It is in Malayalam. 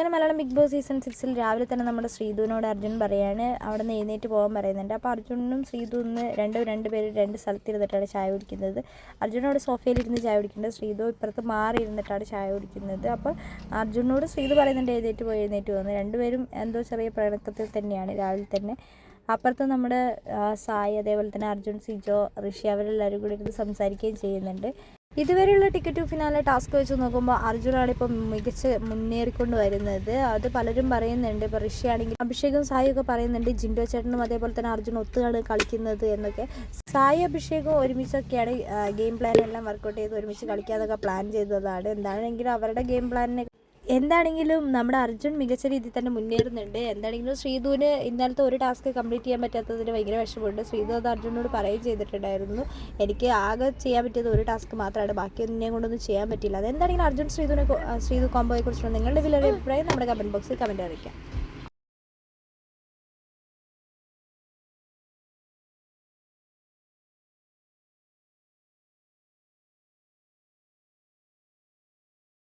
അങ്ങനെ മലയാളം ബിഗ് ബോസ് സീസൺ സിക്സിൽ രാവിലെ തന്നെ നമ്മുടെ ശ്രീധുവിനോട് അർജുൻ പറയാണ് അവിടെ നിന്ന് എഴുന്നേറ്റ് പോകാൻ പറയുന്നുണ്ട്. അപ്പോൾ അർജുനും ശ്രീധു ഇന്ന് രണ്ടും രണ്ട് പേര് രണ്ട് സ്ഥലത്തിരുന്നിട്ടാണ് ചായ കുടിക്കുന്നത്. അർജുനോട് സോഫയിലിരുന്ന് ചായ കുടിക്കുന്നുണ്ട്. ശ്രീധു ഇപ്പുറത്ത് മാറി ഇരുന്നിട്ടാണ് ചായ കുടിക്കുന്നത്. അപ്പോൾ അർജുനോട് ശ്രീധു പറയുന്നുണ്ട് എഴുന്നേറ്റ് പോയി എഴുന്നേറ്റ് പോകുന്നത് രണ്ടുപേരും എന്തോ ചെറിയ പ്രണക്കത്തിൽ തന്നെയാണ് രാവിലെ തന്നെ. അപ്പുറത്ത് നമ്മുടെ സായി അതേപോലെ തന്നെ അർജുൻ സിജോ ഋഷി അവരെല്ലാവരും കൂടി ഇരുന്ന് സംസാരിക്കുകയും ചെയ്യുന്നുണ്ട്. ഇതുവരെയുള്ള ടിക്കറ്റ് ഫിനാലെ ടാസ്ക് വെച്ച് നോക്കുമ്പോൾ അർജുനാണ് ഇപ്പം മികച്ച മുന്നേറിക്കൊണ്ട് വരുന്നത്. അത് പലരും പറയുന്നുണ്ട്. ഇപ്പോൾ ഋഷിയാണെങ്കിൽ അഭിഷേകും സായിയൊക്കെ പറയുന്നുണ്ട്. ജിൻഡോ ചേട്ടനും അതേപോലെ തന്നെ അർജുൻ ഒത്തുകാണ് കളിക്കുന്നത് എന്നൊക്കെ. സായി അഭിഷേകും ഒരുമിച്ചൊക്കെയാണ് ഗെയിം പ്ലാൻ എല്ലാം വർക്കൗട്ട് ചെയ്ത് ഒരുമിച്ച് കളിക്കാതൊക്കെ പ്ലാൻ ചെയ്തതാണ്. എന്താണെങ്കിലും അവരുടെ ഗെയിം പ്ലാനിനെ എന്താണെങ്കിലും നമ്മുടെ അർജുൻ മികച്ച രീതിയിൽ തന്നെ മുന്നേറുന്നുണ്ട്. എന്താണെങ്കിലും ശ്രീധുവിന് ഇന്നലത്തെ ഒരു ടാസ്ക് കംപ്ലീറ്റ് ചെയ്യാൻ പറ്റാത്തതിന് ഭയങ്കര വിഷമമുണ്ട്. ശ്രീധു അത് അർജുനോട് പറയുകയും ചെയ്തിട്ടുണ്ടായിരുന്നു. എനിക്ക് ആകെ ചെയ്യാൻ പറ്റിയത് ഒരു ടാസ്ക് മാത്രമാണ്. ബാക്കി ഒന്നിനെ കൊണ്ടൊന്നും ചെയ്യാൻ പറ്റില്ല അതെന്താണെങ്കിലും അർജുൻ ശ്രീധുവിനെ ശ്രീധു കോംബോയെക്കുറിച്ചുള്ള നിങ്ങളുടെ വലിയൊരു അഭിപ്രായം നമ്മുടെ കമന്റ് ബോക്സിൽ കമന്റ് അറിയിക്കാം.